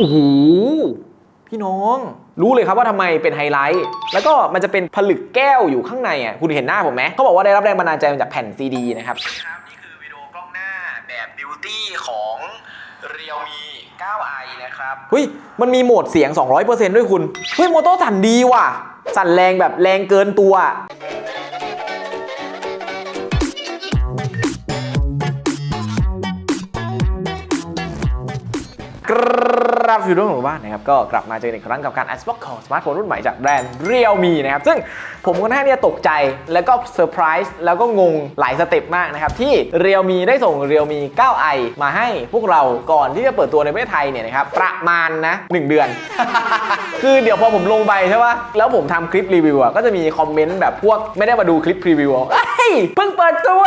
โอ้โหพี่น้อง รู้เลยครับว่าทำไมเป็นไฮไลท์ แล้วก็มันจะเป็นผลึกแก้วอยู่ข้างในอะคุณเห็นหน้าผมไหมเขาบอกว่าได้รับแรงบันดาลใจมาจากแผ่นซีดีนะครับครับนี่คือวิดีโอกล้องหน้าแบบบิวตี้ของ Realme 9i นะครับเฮ้ยมันมีโหมดเสียง 200%ด้วยคุณเฮ้ยโมโต้สั่นดีว่ะ สั่นแรงแบบแรงเกินตัว กรับอยู่ด้วยหมู่บ้านนะครับก็กลับมาเจอกันอีกครั้งกับการ Xbox Call สมาร์ทโฟนรุ่นใหม่จากแบรนด์ Realme นะครับซึ่งผมก็แค่เนี่ยตกใจแล้วก็เซอร์ไพรส์แล้วก็งงหลายสเต็ปมากนะครับที่ Realme ได้ส่ง Realme 9i มาให้พวกเราก่อนที่จะเปิดตัวในประเทศไทยเนี่ยนะครับประมาณนะ1เดือน คือเดี๋ยวพอผมลงไปใช่ปะแล้วผมทำคลิปรีวิวอะก็จะมีคอมเมนต์แบบพวกไม่ได้มาดูคลิปรีวิวอะเอ้ยเพิ่งเปิดตัว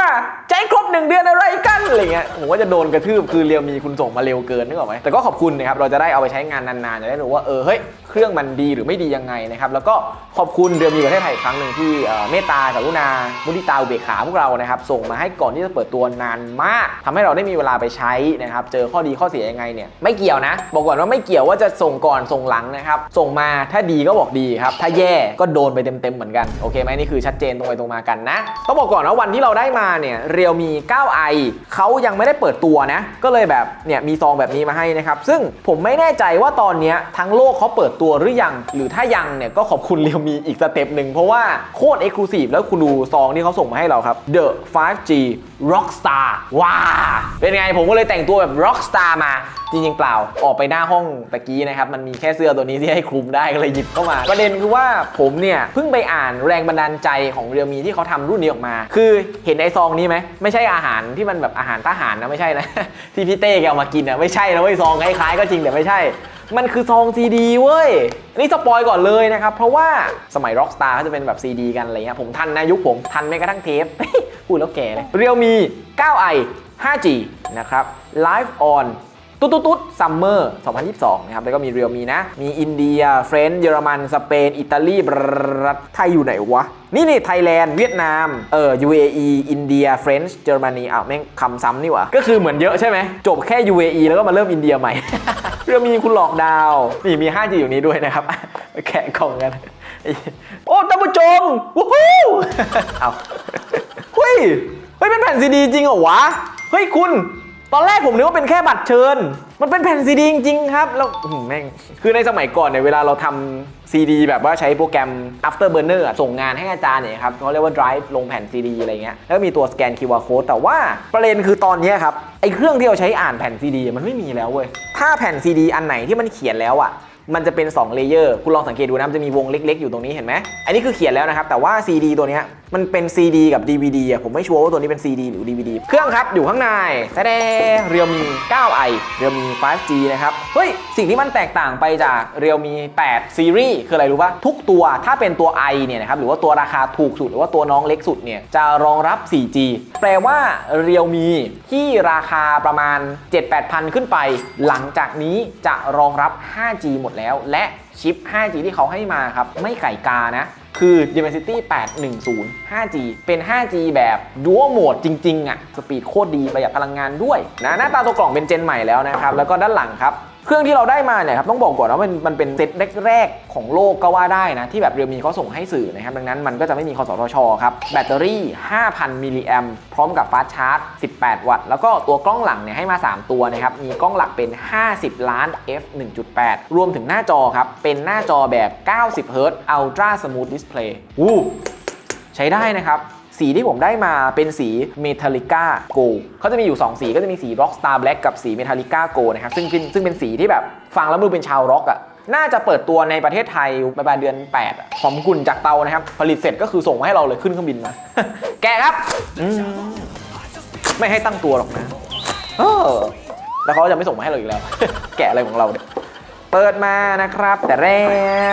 ใจครบหนึ่งเดือนอะไรกันอะไรเงี้ยผมก็จะโดนกระทืบคือเรียวมีคุณส่งมาเร็วเกินนึกออกไหมแต่ก็ขอบคุณนะครับเราจะได้เอาไปใช้งานนานๆจะได้รู้ว่าเออเฮ้ยเครื่องมันดีหรือไม่ดียังไงนะครับแล้วก็ขอบคุณเรียวมีประเทศไทยอีกครั้งหนึ่งที่เมตตากรุณามุทิตาอุเบกขาพวกเรานะครับส่งมาให้ก่อนที่จะเปิดตัวนานมากทำให้เราได้มีเวลาไปใช้นะครับเจอข้อดีข้อเสียยังไงเนี่ยไม่เกี่ยวนะ บอกก่อนว่าไม่เกี่ยวว่าจะส่งก่อนส่งหลังนะครับส่งมาถ้าดีก็บอกดีครับถ้าแย่ก็โดนไปเต็มๆเหมือนกันโอเคไหมนี่คือชัดเจนตรงไปตรงมากันนะต้องบอกก่อนว่าวันที่เราได้มาเนี่ยเรียวมี 9i เขายังไม่ได้เปิดตัวนะก็เลยแบบเนี่ยมีซองแบบนี้มาให้นะครับซึ่งผมไม่แน่ใจว่าตอนนี้ทั้งโลกเขาเปิดตัวหรือยัง หรือถ้ายังเนี่ยก็ขอบคุณเรียวมีอีกสเต็ปหนึ่ง เพราะว่าโคตรเอ็กซ์คลูซีฟแล้วคุณดูซองที่เขาส่งมาให้เราครับ The 5G Rockstar ว้าเป็นไงผมก็เลยแต่งตัวแบบ Rockstar มาจริงๆเปล่าออกไปหน้าห้องตะกี้นะครับ มันมีแค่เสื้อตัวนี้ที่ให้คลุมได้ก็เลยหยิบเข้ามา ประเด็นคือว่าผมเนี่ย เพิ่งไปอ่านแรงบันดาลใจของเรียวมีที่เขาทำรุ่นนี้ออกมา คือเห็นไอซองนี้ไหม ไม่ใช่อาหารที่มันแบบอาหารทหารนะ ไม่ใช่นะ ที่พี่เต้แกเอามากินนะไม่ใช่นะเว้ยซองคล้ายก็จริงแต่ไม่ใช่ มันคือซองซีดีเว้ย อันนี่สปอยก่อนเลยนะครับ เพราะว่าสมัย Rockstar เขาจะเป็นแบบซีดีกันอะไรเงี้ยผมทันนะยุคผมทันแม้กระทั่งเทปพูดแล้วแก่เลยเรียวมี 9i 5G นะครับ Live on ตุ๊ดตุ๊ดตุ๊ดซัมเมอร์2022 นะครับ แล้วก็มีเรียวมีนะ มีอินเดีย เฟรนซ์เยอรมัน สเปน อิตาลีบรัสไทยอยู่ไหนวะ นี่นี่ไทยแลนด์ เวียดนาม เออ UAE อินเดีย เฟรนซ์เยอรมนีอ้าวแม่งคำซ้ำนี่หวะก็คือเหมือนเยอะใช่ไหม จบแค่ UAE แล้วก็มาเริ่มอินเดียใหม่ เรียวมีคุณหลอกดาว นี่มี 5G อยู่นี้ด้วยนะครับไปแกะกล่องกัน โอ้ท่านผู้ชมวู้ฮู้เอาเฮ้ย เฮ้ย เป็นแผ่นซีดีจริงเหรอวะ เฮ้ยคุณ ตอนแรกผมนึกว่าเป็นแค่บัตรเชิญ มันเป็นแผ่นซีดีจริงๆครับ แล้วอื้อหือแม่ง คือในสมัยก่อนเนี่ยเวลาเราทำซีดีแบบว่าใช้โปรแกรม Afterburner อะส่งงานให้อาจารย์เนี่ยครับเขาเรียกว่า drive ลงแผ่นซีดีอะไรเงี้ย แล้วก็มีตัวสแกน QR code แต่ว่าประเด็นคือตอนเนี้ยครับ ไอ้เครื่องที่เราใช้อ่านแผ่นซีดีมันไม่มีแล้วเว้ย ถ้าแผ่นซีดีอันไหนที่มันเขียนแล้วอะมันจะเป็น2เลเยอร์ คุณลองสังเกตดูนะ มันจะมีวงเล็ก ๆ อยู่ตรงนี้เห็นไหม อันนี้คือเขียนแล้วนะครับ แต่ว่า CD ตัวเนี้ย มันเป็น CD กับ DVD อะผมไม่ชัวร์ว่าตัวนี้เป็น CD หรือ DVD เครื่องครับอยู่ข้างในแต่เดเรียวมี 9i เรียวมี 5G นะครับเฮ้ยสิ่งที่มันแตกต่างไปจากเรียวมี 8 ซีรีส์คืออะไรรู้ป่ะทุกตัวถ้าเป็นตัว i เนี่ยนะครับหรือว่าตัวราคาถูกสุดหรือว่าตัวน้องเล็กสุดเนี่ยจะรองรับ 4G แปลว่าเรียวมีที่ราคาประมาณ 7-8พันขึ้นไป หลังจากนี้จะรองรับ 5G หมดแล้ว และชิป 5G ที่เขาให้มาครับ ไม่ไก่กานะ คือ Dimensity 810 5G เป็น 5G แบบ Dual Mode จริง ๆ อะ สปีดโคตรดีประหยัดพลังงานด้วยนะหน้าตาตัวกล่องเป็นเจนใหม่แล้วนะครับ แล้วก็ด้านหลังครับ เครื่องที่เราได้มาเนี่ยครับต้องบอกก่อนว่ามันมันเป็นเซตแรกๆของโลกก็ว่าได้นะที่แบบเรียวมีเขาส่งให้สื่อนะครับดังนั้นมันก็จะไม่มีคอสทชครับแบตเตอรี่ 5,000มิลลิแอมพร้อมกับฟาสต์ชาร์จ 18 วัตต์ แล้วก็ตัวกล้องหลังเนี่ยให้มา 3 ตัวนะครับมีกล้องหลักเป็น 50 ล้าน f 1.8 รวมถึงหน้าจอครับเป็นหน้าจอแบบ 90 Hz Ultra Smooth Display วู้ใช้ได้นะครับ สีที่ผมได้มาเป็นสี Metallica Gold เขาจะมีอยู่ 2 สีก็จะมีสี Rockstar Black กับสี Metallica Gold นะครับซึ่งเป็นซึ่งเป็นสีที่แบบฟังแล้วมือเป็นชาวร็อกอะ่ะน่าจะเปิดตัวในประเทศไทยประมาณเดือน8อะหอมกุ่นจากเตานะครับ ผลิตเสร็จก็คือส่งมาให้เราเลยขึ้นเครื่องบินมา แกครับ ไม่ให้ตั้งตัวหรอกนะแล้วเขาจะไม่ส่งมาให้เราอีกแล้ว แกะอะไรของเราเนี่ย เปิดมานะครับ แต่แร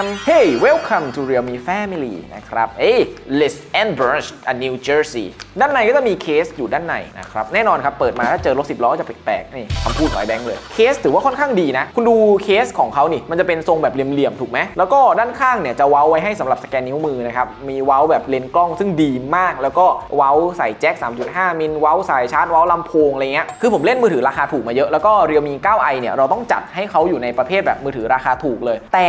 ม Hey welcome to Realme Family นะครับเอ้ย Let's and brush a New Jersey ด้านในก็จะมีเคสอยู่ด้านในนะครับ แน่นอนครับ เปิดมาถ้าเจอรถสิบล้อจะแปลกๆ นี่คำพูดของไอ้แบงค์เลย เคสถือว่าค่อนข้างดีนะ คุณดูเคสของเขานี่ มันจะเป็นทรงแบบเหลี่ยมๆ ถูกไหม แล้วก็ด้านข้างเนี่ยจะเว้าไว้ให้สำหรับสแกนนิ้วมือนะครับ มีเว้าแบบเลนส์กล้องซึ่งดีมาก แล้วก็เว้าใส่แจ็ค 3.5 มิล เว้าใส่ชาร์จ เว้าลำโพงอะไรเงี้ย คือผมเล่นมือถือราคาถูกมาเยอะ แล้วก็ Realme 9i เนี่ยเราต้องจัดให้เขาอยู่ในประเภทแบบมือถือราคาถูกเลย แต่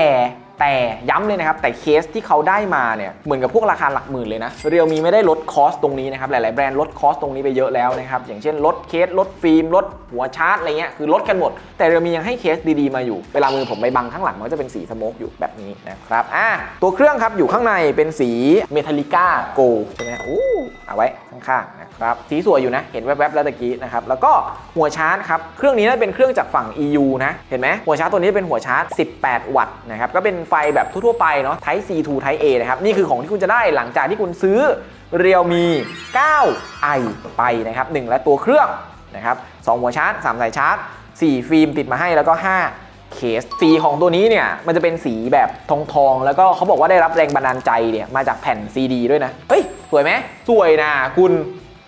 แต่ย้ำเลยนะครับ แต่เคสที่เขาได้มาเนี่ยเหมือนกับพวกราคาหลักหมื่นเลยนะเรียวมีไม่ได้ลดคอสตรงนี้นะครับ หลาย ๆ แบรนด์ลดคอสตรงนี้ไปเยอะแล้วนะครับอย่างเช่นลดเคสลดฟิล์มลดหัวชาร์จอะไรเงี้ยคือลดกันหมด แต่เรียวมียังให้เคสดี ๆ มาอยู่ เวลามือผมไปบังข้างหลังมันก็จะเป็นสีสโมกอยู่แบบนี้นะครับอะตัวเครื่องครับอยู่ข้างในเป็นสีเมทัลลิก้าโกใช่ไหมอู้เอาไว้ข้างๆนะครับสีสวยอยู่นะเห็นแวบๆแล้วตะกี้นะครับแล้วก็หัวชาร์จครับเครื่องนี้น่าเป็นเครื่องจากฝั่ง EU นะเห็นไหมหัวชาร์จตัวนี้เป็นหัวชาร์จ 18 วัตต์นะครับก็เป็นไฟแบบทั่วๆไปเนาะ Type C to Type A นะครับ นี่คือของที่คุณจะได้หลังจากที่คุณซื้อ Realme 9i ไปนะครับ1และตัวเครื่องนะครับ2หัวชาร์จ 3 สายชาร์จ 4 ฟิล์มติดมาให้แล้วก็ 5 เคส สีของตัวนี้เนี่ย มันจะเป็นสีแบบทองทองๆแล้วก็เขาบอกว่าได้รับแรงบันดาลใจเนี่ย มาจากแผ่น CD ด้วยนะ เฮ้ย สวยไหมสวยนะคุณ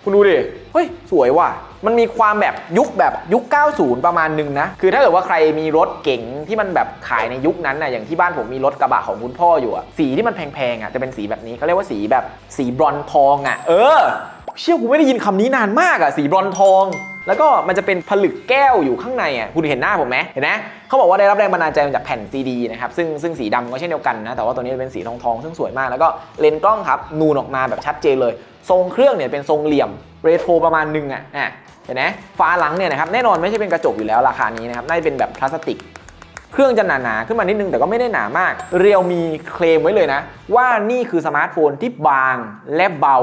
คุณดูดิ เฮ้ย สวยว่ะ มันมีความแบบยุคแบบยุค 90 ประมาณหนึ่งนะ คือถ้าเกิดว่าใครมีรถเก๋งที่มันแบบขายในยุคนั้นนะอย่างที่บ้านผมมีรถกระบะของคุณพ่ออยู่อะสีที่มันแพงๆอะจะเป็นสีแบบนี้เขาเรียกว่าสีแบบสีบรอนทองอะเออ เชื่อกูไม่ได้ยินคำนี้นานมากอะสีบรอนทองแล้วก็มันจะเป็นผลึกแก้วอยู่ข้างในอะคุณเห็นหน้าผมไหมเห็นไหมเขาบอกว่าได้รับแรงบันดาลใจมาจากแผ่นซีดีนะครับซึ่งซึ่งสีดำก็เช่นเดียวกันนะแต่ว่าตัวนี้เป็นสีทองทองๆซึ่งสวยมากแล้วก็เลนส์กล้องครับนูนออกมาแบบชัดเจนเลย ทรงเครื่องเนี่ยเป็นทรงเหลี่ยม เรโทรประมาณหนึงอะอะเห็นไหมฝาหลังเนี่ยนะครับแน่นอนไม่ใช่เป็นกระจกอยู่แล้วราคานี้นะครับน่าจะเป็นแบบพลาสติก เครื่องจะหนาๆขึ้นมานิดนึงแต่ก็ไม่ได้หนามาก เรียวมีเคลมไว้เลยนะ ว่านี่คือสมาร์ทโฟนที่บางและเบา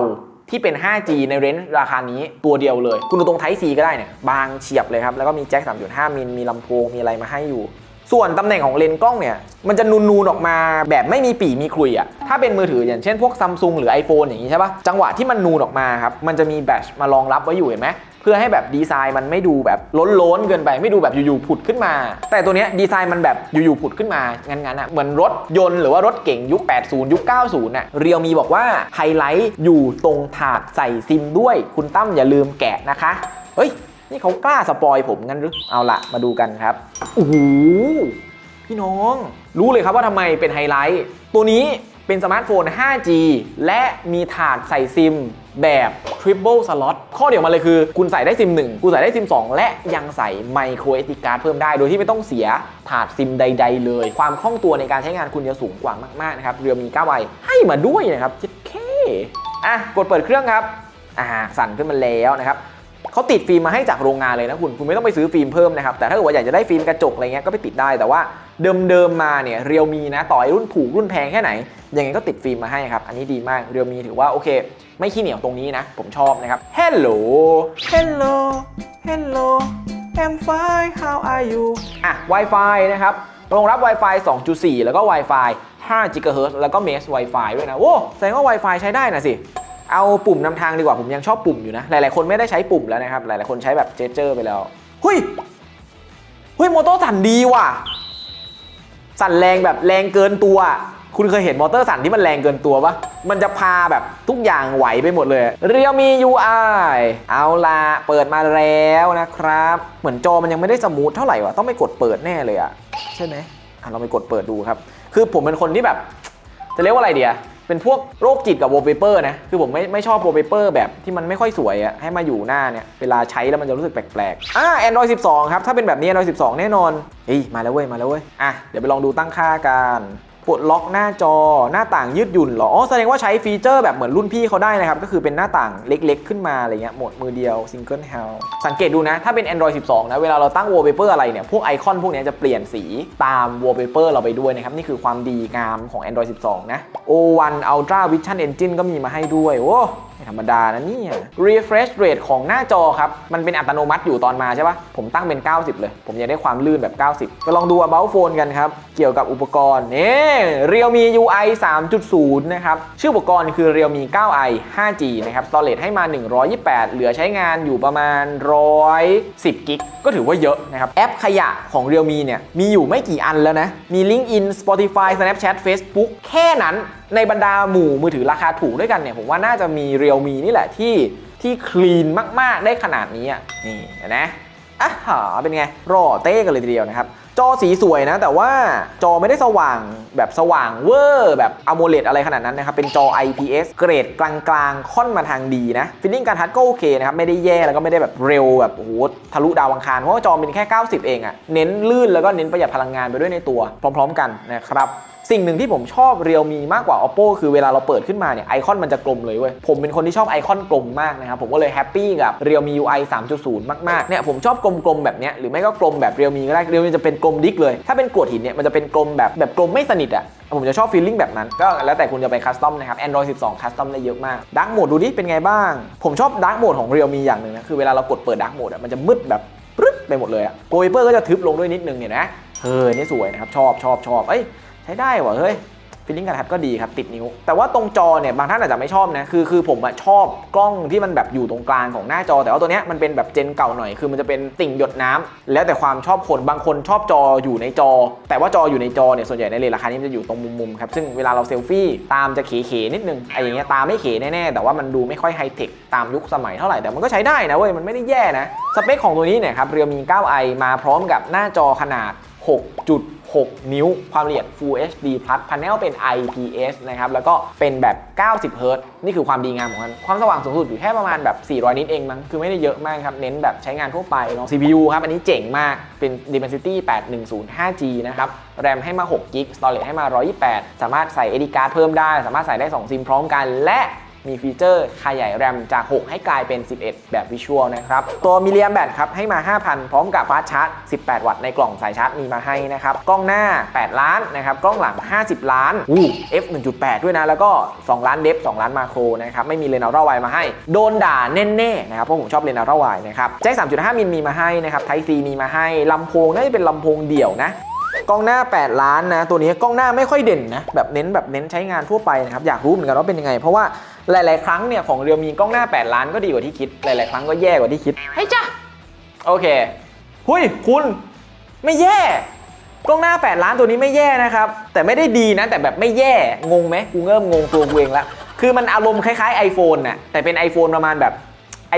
ที่เป็น 5G ในเรนจ์ราคานี้ตัวเดียวเลย คุณดูตรง Type C ก็ได้เนี่ย บางเฉียบเลยครับ แล้วก็มีแจ็ค 3.5 มิล มีลำโพง มีอะไรมาให้อยู่ ส่วนตำแหน่งของเลนส์กล้องเนี่ย มันจะนูนๆออกมาแบบไม่มีปีมีคลุยอะถ้าเป็นมือถืออย่างเช่นพวกซัมซุงหรือ iPhone อย่างนี้ใช่ปะจังหวะที่มันนูนออกมาครับ มันจะมีแบตมารองรับไว้อยู่เห็นไหมเพื่อให้แบบดีไซน์มันไม่ดูแบบล้นๆเกินไปไม่ดูแบบอยู่ๆผุดขึ้นมา แต่ตัวเนี้ยดีไซน์มันแบบอยู่ๆผุดขึ้นมางั้นๆอะเหมือนรถยนต์หรือว่ารถเก่งยุค 80 ยุค 90น่ะเรียวมีบอกว่าไฮไลท์อยู่ตรงถาดใส่ซิมด้วย คุณตั้มอย่าลืมแกะนะคะเฮ้ย นี่เขากล้าสปอยผมงั้นหรือ เอาละมาดูกันครับโอ้โหพี่น้อง รู้เลยครับว่าทำไมเป็นไฮไลท์ ตัวนี้เป็นสมาร์ทโฟน 5G และมีถาดใส่ซิมแบบ Triple Slot ข้อเดียวมาเลยคือ คุณใส่ได้ซิม 1 คุณใส่ได้ซิม 2 และยังใส่ Micro SD card เพิ่มได้ โดยที่ไม่ต้องเสียถาดซิมใด ๆ เลย ความคล่องตัวในการใช้งานคุณจะสูงกว่ามากๆนะครับ เรือมี9ใบให้มาด้วยนะครับเจ็ดเคอะ กดเปิดเครื่องครับ อ่า สั่นขึ้นมาแล้วนะครับ เขาติดฟิล์มมาให้จากโรงงานเลยนะคุณคุณไม่ต้องไปซื้อฟิล์มเพิ่มนะครับแต่ถ้าเกิดว่าอยากจะได้ฟิล์มกระจกอะไรเงี้ยก็ไปติดได้แต่ว่าเดิมๆมาเนี่ยเรียวมีนะต่อให้รุ่นถูกรุ่นแพงแค่ไหนยังไงก็ติดฟิล์มมาให้ครับ อันนี้ดีมากเรียวมีถือว่าโอเค ไม่ขี้เหนียวตรงนี้นะ ผมชอบนะครับ Hello Hello Hello I'm fine how are you อะ Wi-Fi นะครับรองรับ Wi-Fi 2.4 แล้วก็ Wi-Fi 5 GHz แล้วก็ Mesh Wi-Fi ด้วยนะ โอ้ แสดงว่า Wi-Fi ใช้ได้นะสิ เอาปุ่มนำทางดีกว่าผมยังชอบปุ่มอยู่นะ หลายๆคนไม่ได้ใช้ปุ่มแล้วนะครับ หลายๆคนใช้แบบเจเจอร์ไปแล้วเฮ้ยเฮ้ยมอเตอร์สั่นดีว่ะ สั่นแรงแบบแรงเกินตัว คุณเคยเห็นมอเตอร์สั่นที่มันแรงเกินตัวปะมันจะพาแบบทุกอย่างไหวไปหมดเลยเรียวมี UI เอาละเปิดมาแล้วนะครับ เหมือนจอมันยังไม่ได้สมูทเท่าไหร่วะต้องไปกดเปิดแน่เลยอะใช่ไหมอะเราไปกดเปิดดูครับ คือผมเป็นคนที่แบบ จะเรียกว่าอะไรเดีย เป็นพวกโรคจิตกับวอลเปเปอร์นะ คือผมไม่ไม่ชอบวอลเปเปอร์แบบที่มันไม่ค่อยสวยอะให้มาอยู่หน้าเนี่ย เวลาใช้แล้วมันจะรู้สึกแปลกๆ อ่า Android 12 ครับ ถ้าเป็นแบบนี้ Android 12 แน่นอนเฮ้ยมาแล้วเว้ย มาแล้วเว้ย อะ เดี๋ยวไปลองดูตั้งค่ากัน ปลดล็อกหน้าจอหน้าต่างยืดหยุ่นเหรออ๋อแสดงว่าใช้ฟีเจอร์แบบเหมือนรุ่นพี่เขาได้นะครับ ก็คือเป็นหน้าต่างเล็กๆ ขึ้นมาอะไรเงี้ยโหมดมือเดียวซิงเกิลเฮลสังเกตดูนะ ถ้าเป็น Android 12 นะ เวลาเราตั้งวอลเปเปอร์อะไรเนี่ย พวกไอคอนพวกนี้จะเปลี่ยนสีตามวอลเปเปอร์เราไปด้วยนะครับ นี่คือความดีงามของ Android 12 นะ O1 Ultra Vision Engine ก็มีมาให้ด้วยโอ้ ไม่ธรรมดานะเนี่ย refresh rate ของหน้าจอครับ มันเป็นอัตโนมัติอยู่ตอนมาใช่ปะผมตั้งเป็น 90 เลย ผมอยากได้ความลื่นแบบ 90 ก็ลองดู about phone กันครับ เกี่ยวกับอุปกรณ์นี่ Realme UI 3.0 นะครับ ชื่ออุปกรณ์คือ Realme 9i 5G นะครับ storage ให้มา 128 เหลือใช้งานอยู่ประมาณ 110 กิก ก็ถือว่าเยอะนะครับ แอปขยะของ Realme เนี่ย มีอยู่ไม่กี่อันแล้วนะ มี LinkedIn Spotify Snapchat Facebook แค่นั้น ในบรรดาหมู่มือถือราคาถูกด้วยกันเนี่ยผมว่าน่าจะมี Realme นี่แหละที่ที่คลีนมาก ๆ ได้ขนาดนี้อะนี่นไหมอะหาเป็นไงรอเต้กันเลยทีเดียวนะครับ จอสีสวยนะ แต่ว่าจอไม่ได้สว่างแบบสว่างเวอร์แบบอโมเลดอะไรขนาดนั้นนะครับ เป็นจอ IPS เกรดกลางๆ ค่อนมาทางดีนะฟิลลิ่งการทัชก็โอเคนะครับ ไม่ได้แย่แล้วก็ไม่ได้แบบเร็วแบบโอ้โหทะลุดาวอังคาร เพราะว่าจอเป็นแค่ 90 เองอะเน้นลื่นแล้วก็เน้นประหยัดพลังงานไปด้วยในตัว พร้อม ๆ กันนะครับ สิ่งหนึ่งที่ผมชอบเรียวมีมากกว่า oppo คือเวลาเราเปิดขึ้นมาเนี่ยไอคอนมันจะกลมเลยเว้ยผมเป็นคนที่ชอบไอคอนกลมมากนะครับผมก็เลยแฮปปี้กับเรียวมี UI 3.0 มากๆเนี่ยผมชอบกลมๆแบบเนี้ยหรือไม่ก็กลมแบบเรียวมีก็ได้เรียวมีจะเป็นกลมดิกเลย ถ้าเป็นกรวดหินเนี่ยมันจะเป็นกลมแบบแบบกลมไม่สนิทอะผมจะชอบฟีลลิ่งแบบนั้น ก็แล้วแต่คุณจะไปคัสตอมนะครับ Android 12 คัสตอมได้เยอะมากดักโหมดดูดิเป็นไงบ้าง ผมชอบดักโหมดของเรียวมีอย่างหนึ่งนะ คือเวลาเรากดเปิดดักโหมดอะมันจะมืดแบบปรึ๊ดไปหมดเลยอะโกเปอร์ก็จะทึบลงด้วยนิดนึงเนี่ยนะเออนี่สวยนะครับ ชอบชอบชอบเอ้ย ช้ได้ว่ะเฮ้ยฟิลลิ่งการทับก็ดีครับติดนิ้ว แต่ว่าตรงจอเนี่ยบางท่านอาจจะไม่ชอบนะคือคือผมอะชอบกล้องที่มันแบบอยู่ตรงกลางของหน้าจอ แต่ว่าตัวเนี้ยมันเป็นแบบเจนเก่าหน่อยคือมันจะเป็นติ่งหยดน้ำแล้วแต่ความชอบคนบางคนชอบจออยู่ในจอ แต่ว่าจออยู่ในจอเนี่ยส่วนใหญ่ในเลนราคานี้มันจะอยู่ตรงมุมๆครับซึ่งเวลาเราเซลฟี่ตามจะเขๆนิดนึงไอ้อย่างเงี้ยตาไม่เขแน่ๆแต่ว่ามันดูไม่ค่อยไฮเทคตามยุคสมัยเท่าไหร่แต่มันก็ใช้ได้นะเว้ยมันไม่ได้แย่นะสเปคของตัวนี้เนี่ยครับ Realme 9i มาพร้อมกับหน้าจอขนาด 6.6 นิ้ว ความละเอียด Full HD Plus พาเนลเป็น IPS นะครับ แล้วก็เป็นแบบ 90เฮิรตนี่คือความดีงามของมัน ความสว่างสูงสุดอยู่แค่ประมาณแบบ 400 นิตเองมั้ง คือไม่ได้เยอะมากครับ เน้นแบบใช้งานทั่วไปเนาะ CPU ครับ อันนี้เจ๋งมาก เป็น Dimensity 810 5G นะครับ แรมให้มา 6 g b Storage ให้มา 128 สามารถใส่ SD card เพิ่มได้ สามารถใส่ได้ 2 ซิมพร้อมกัน และ มีฟีเจอร์ขยายแรมจาก 6 ให้กลายเป็น 11 แบบวิชวลนะครับ ตัวมิลลิแอมแบตครับให้มา 5,000 พร้อมกับฟาสต์ชาร์จ 18 วัตต์ในกล่องสายชาร์จมีมาให้นะครับ กล้องหน้า 8 ล้านนะครับ กล้องหลัง 50 ล้านอู้ f 1.8 ด้วยนะ แล้วก็ 2 ล้านเดฟ2ล้านมาโครนะครับ ไม่มีเลนส์อัลตร้าไวมาให้ โดนด่าแน่ๆนะครับ เพราะผมชอบเลนส์อัลตร้าไวนะครับแจ็ค3.5 มิลมีมาให้นะครับไทซีมีมาให้ลำโพงน่าจะเป็นลำโพงเดี่ยวนะ กล้องหน้า 8 ล้านนะ ตัวนี้กล้องหน้าไม่ค่อยเด่นนะ แบบเน้นแบบเน้นใช้งานทั่วไปนะครับ อยากรู้เหมือนกันว่าเป็นยังไง เพราะว่าหลาย ๆ ครั้งเนี่ยของเรียวมีกล้องหน้า 8 ล้านก็ดีกว่าที่คิด หลาย ๆ ครั้งก็แย่กว่าที่คิด เฮ้ยจ้ะโอเค หุยคุณไม่แย่ กล้องหน้า 8 ล้านตัวนี้ไม่แย่นะครับ แต่ไม่ได้ดีนะ แต่แบบไม่แย่ งงไหมกูเริ่มงงตัวกูเองละ คือมันอารมณ์คล้าย ๆ iPhone น่ะแต่เป็น iPhone ประมาณแบบ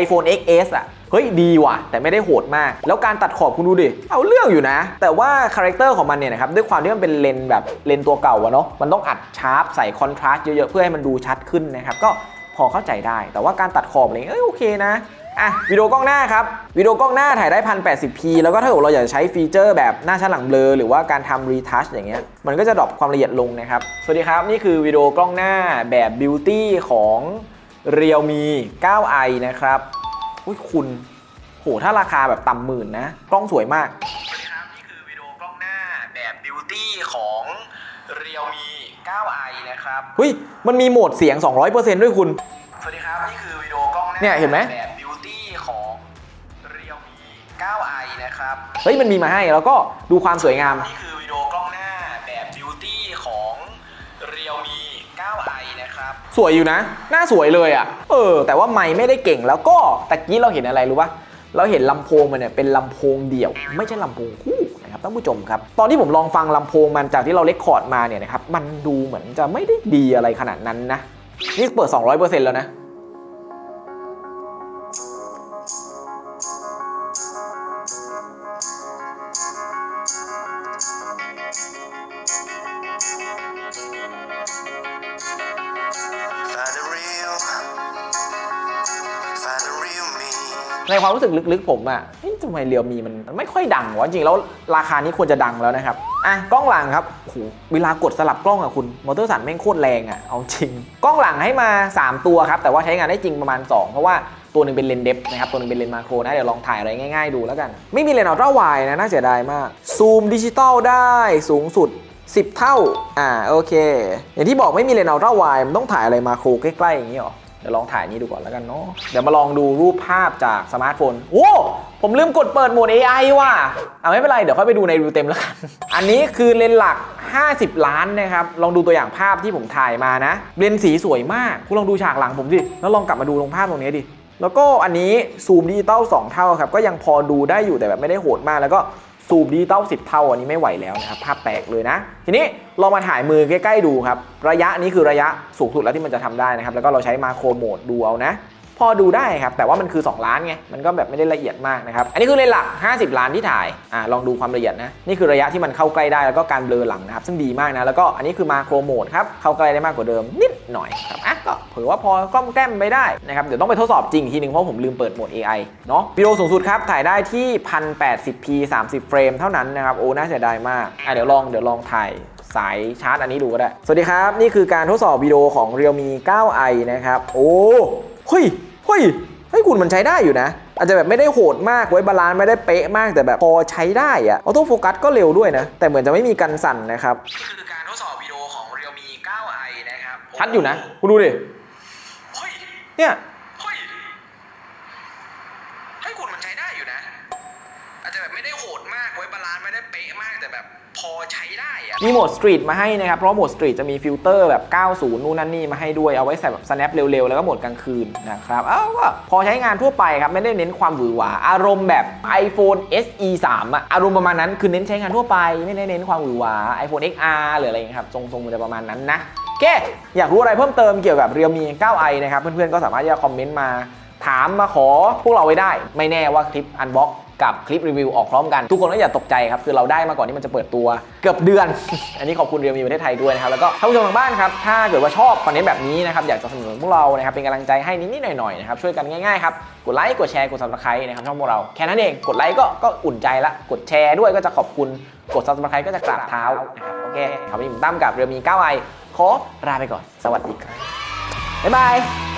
iPhone XS อะ เฮ้ยดีว่ะ แต่ไม่ได้โหดมาก แล้วการตัดขอบคุณดูดิ เอาเรื่องอยู่นะ แต่ว่าคาแรคเตอร์ของมันเนี่ยนะครับด้วยความที่มันเป็นเลนแบบเลนตัวเก่าอะเนาะมันต้องอัดชาร์ปใส่คอนทราสต์เยอะๆ เพื่อให้มันดูชัดขึ้นนะครับก็พอเข้าใจได้ แต่ว่าการตัดขอบอะไรเงี้ยเอ้ยโอเคนะอะวิดีโอกล้องหน้าครับวิดีโอกล้องหน้าถ่ายได้ 1080p แล้วก็ถ้าเกิดเราอยากจะใช้ฟีเจอร์แบบหน้าชั้นหลังเบลอหรือว่าการทำรีทัชอย่างเงี้ยมันก็จะดรอปความละเอียดลงนะครับ สวัสดีครับ นี่คือวิดีโอกล้องหน้าแบบบิวตี้ของ Realme 9i นะครับ อุ้ยคุณโหถ้าราคาแบบต่ำหมื่นนะ กล้องสวยมาก สวัสดีครับ นี่คือวิดีโอกล้องหน้าแบบบิวตี้ของ Realme 9i นะครับ เฮ้ย มันมีโหมดเสียง 200%ด้วยคุณ สวัสดีครับ นี่คือวิดีโอกล้องหน้าเนี่ยเห็นไหม แบบบิวตี้ของ Realme 9i นะครับ เฮ้ย มันมีมาให้แล้วก็ดูความสวยงาม นี่คือ สวยอยู่นะ หน้าสวยเลยอะ่ะ เออ แต่ว่าไม่ไม่ได้เก่งแล้วก็ตะกี้เราเห็นอะไรรู้ปะเราเห็นลำโพงมันเนี่ยเป็นลำโพงเดี่ยว ไม่ใช่ลำโพงคู่นะครับท่านผู้ชมครับ ตอนที่ผมลองฟังลำโพงมันจากที่เราเลคคอร์ดมาเนี่ยนะครับ มันดูเหมือนจะไม่ได้ดีอะไรขนาดนั้นนะ นี่เปิด 200%แล้วนะ ในความรู้สึกลึกๆผมอะทำไมเรียวมีมันไม่ค่อยดังวะจริงแล้วราคานี้ควรจะดังแล้วนะครับอะกล้องหลังครับโหเวลากดสลับกล้องอะคุณมอเตอร์สันแม่งโคตรแรงอะเอาจริง กล้องหลังให้มา 3 ตัวครับแต่ว่าใช้งานได้จริงประมาณ 2 เพราะว่าตัวหนึ่งเป็นเลนส์เดฟนะครับตัวหนึงเป็นเลนส์มาโครนะเดี๋ยวลองถ่ายอะไรง่ายๆดูแล้วกัน ไม่มีเลนส์อัลตร้าไวด์นะน่าเสียดายมากซูมดิจิตอลได้สูงสุด 10 เท่าอ่าโอเค อย่างที่บอกไม่มีเลนส์อัลตร้าไวด์มันต้องถ่ายอะไรมาโครใกล้ๆอย่างนี้หรอ เดี๋ยวลองถ่ายนี้ดูก่อนแล้วกันเนาะ เดี๋ยวมาลองดูรูปภาพจากสมาร์ทโฟน โอ้ ผมลืมกดเปิดโหมด AI ว่ะอะไม่เป็นไร เดี๋ยวค่อยไปดูในรีวิวเต็มแล้วกัน อันนี้คือเลนส์หลัก 50 ล้านนะครับ ลองดูตัวอย่างภาพที่ผมถ่ายมานะ เลนส์สีสวยมาก คุณลองดูฉากหลังผมดิแล้วลองกลับมาดูตรงภาพตรงนี้ดิ แล้วก็อันนี้ซูมดิจิตอล2เท่าครับ ก็ยังพอดูได้อยู่แต่แบบไม่ได้โหดมาก แล้วก็ สูบดิจิตอล10เท่าอันนี้ไม่ไหวแล้วนะครับภาพแตกเลยนะ ทีนี้ลองมาถ่ายมือใกล้ๆดูครับ ระยะนี้คือระยะสูงสุดแล้วที่มันจะทำได้นะครับ แล้วก็เราใช้มาโครโหมดดูเอานะ อดูได้ครับแต่ว่ามันคือ 2 ล้านไงมันก็แบบไม่ได้ละเอียดมากนะครับอันนี้คือเลนหลัก 50 ล้านที่ถ่ายอ่าลองดูความละเอียดนะนี่คือระยะที่มันเข้าใกล้ได้แล้วก็การเบลอหลังนะครับซึ่งดีมากนะแล้วก็อันนี้คือมาโครโหมดครับเข้าใกล้ได้มากกว่าเดิมนิดหน่อยครับอะก็เผื่อว่าพอกล้อมแกล้มไปได้นะครับเดี๋ยวต้องไปทดสอบจริงทีหนึงเพราะผมลืมเปิดโหมด AI เนาะวิดีโอสูงสุดครับถ่ายได้ที่ 1080p 30 เฟรมเท่านั้นนะครับโอ้น่าเสียดายมากอะเดี๋ยวลองเดี๋ยวลองถ่ายสายชาร์จอันนี้ดูก็ได้ สวัสดีครับ นี่คือการทดสอบวิดีโอของ Realme 9i นะครับ โอ้เฮ้ย เฮ้ยเฮ้ยคุณมันใช้ได้อยู่นะ อาจจะแบบไม่ได้โหดมากไว้บาลานซ์ไม่ได้เป๊ะมากแต่แบบพอใช้ได้อะออโต้โฟกัสก็เร็วด้วยนะ แต่เหมือนจะไม่มีกันสั่นนะครับนี่คือการทดสอบวิดีโอของ Realme 9i นะครับชัดอยู่นะคุณดูดิเฮ้ยเนี่ยเฮ้ยเฮ้ยคุณมันใช้ได้อยู่นะ อาจจะแบบไม่ได้โหดมากไว้บาลานซ์ไม่ได้เป๊ะมากแต่แบบ พอใช้ได้อะมีโหมดสตรีทมาให้นะครับ เพราะโหมดสตรีทจะมีฟิลเตอร์แบบ 90 นู่นนั่นนี่มาให้ด้วย เอาไว้ใส่แบบ snap เร็วๆ แล้วก็โหมดกลางคืนนะครับ เอ้าก็พอใช้งานทั่วไปครับ ไม่ได้เน้นความหวือหวา อารมณ์แบบ iPhone SE 3อะอารมณ์ประมาณนั้น คือเน้นใช้งานทั่วไป ไม่ได้เน้นความหวือหวา iPhone XR หรืออะไรอย่างเงี้ยครับ ทรงๆมันจะประมาณนั้นนะ โอเค อยากรู้อะไรเพิ่มเติมเกี่ยวกับ Realme 9i นะครับ เพื่อนๆ ก็สามารถที่จะคอมเมนต์มา ถามมาขอพวกเราไว้ได้ ไม่แน่ว่าคลิปอันบ็อกกับคลิปรีวิวออกพร้อมกันทุกคนก็อย่าตกใจครับ คือเราได้มาก่อนที่มันจะเปิดตัวเกือบเดือน อันนี้ขอบคุณเรียวมีประเทศไทยด้วยนะครับ แล้วก็ท่านผู้ชมทางบ้านครับ ถ้าเกิดว่าชอบคอนเทนต์แบบนี้นะครับ อยากจะสนับสนุนพวกเรานะครับ เป็นกำลังใจให้นิดๆหน่อยๆนะครับ ช่วยกันง่ายๆครับ กดไลค์กดแชร์กด subscribe นะครับช่องพวกเราแค่นั้นเองกดไลค์ก็ก็อุ่นใจละกดแชร์ด้วยก็จะขอบคุณกด subscribe ก็จะกราบเท้านะครับโอเคครับวันนี้ผมตั้มกับเรียวมี9ไอขอลาไปก่อน สวัสดีครับบ๊ายบาย